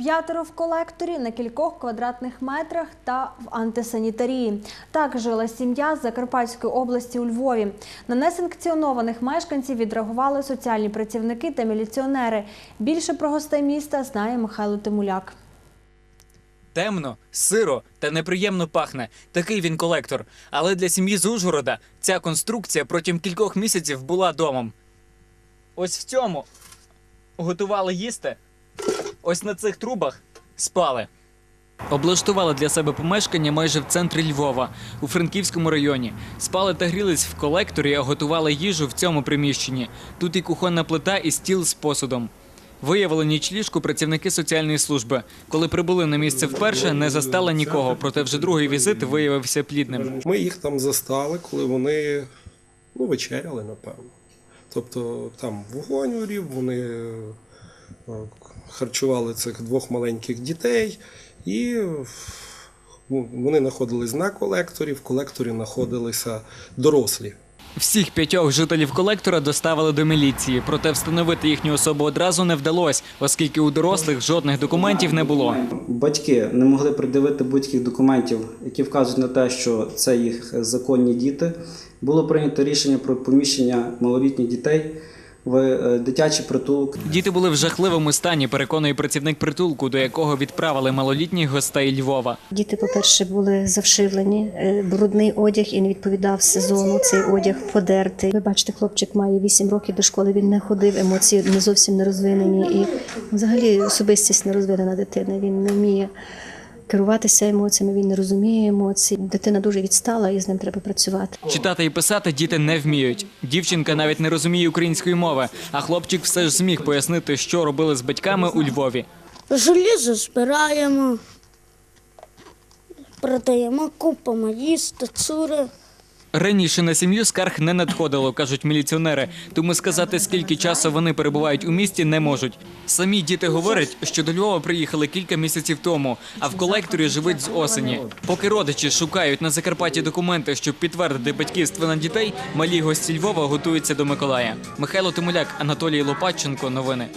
П'ятеро в колекторі на кількох квадратних метрах та в антисанітарії. Так жила сім'я з Закарпатської області у Львові. На несанкціонованих мешканців відреагували соціальні працівники та міліціонери. Більше про гостей міста знає Михайло Тимуляк. Темно, сиро та неприємно пахне. Такий він колектор. Але для сім'ї з Ужгорода ця конструкція протягом кількох місяців була домом. Ось в цьому готували їсти. Ось на цих трубах спали. Облаштували для себе помешкання майже в центрі Львова, у Франківському районі. Спали та грілись в колекторі, а готували їжу в цьому приміщенні. Тут і кухонна плита, і стіл з посудом. Виявили нічліжку працівники соціальної служби. Коли прибули на місце вперше, не застали нікого, проте вже другий візит виявився плідним. Ми їх там застали, коли вони ну, вечеряли, напевно. Тобто там вогонь горів, вони харчували цих двох маленьких дітей, і ну, вони знаходились на колекторі, в колекторі знаходилися дорослі. Всіх п'ятьох жителів колектора доставили до міліції, проте встановити їхню особу одразу не вдалося, оскільки у дорослих жодних документів не було. Батьки не могли придивити будь-яких документів, які вказують на те, що це їх законні діти. Було прийнято рішення про поміщення малолітніх дітей в е, дитячий притулок. Діти були в жахливому стані, переконує працівник притулку, до якого відправили малолітніх гостей Львова. Діти, по-перше, були завшивлені, е, брудний одяг і не відповідав сезону. Цей одяг подертий. Ви бачите, хлопчик має 8 років до школи. Він не ходив, емоції не зовсім не розвинені. І взагалі особистість не розвинена дитина. Він не вміє керуватися емоціями, він не розуміє емоцій. Дитина дуже відстала, і з ним треба працювати. Читати і писати діти не вміють. Дівчинка навіть не розуміє української мови, а хлопчик все ж зміг пояснити, що робили з батьками у Львові. Желізо збираємо, продаємо, купимо їсти, цури. Раніше на сім'ю скарг не надходило, кажуть міліціонери. Тому сказати, скільки часу вони перебувають у місті, не можуть. Самі діти говорять, що до Львова приїхали кілька місяців тому, а в колекторі живуть з осені. Поки родичі шукають на Закарпатті документи, щоб підтвердити батьківство на дітей, малі гості Львова готуються до Миколая. Михайло Тимуляк, Анатолій Лопатченко. Новини.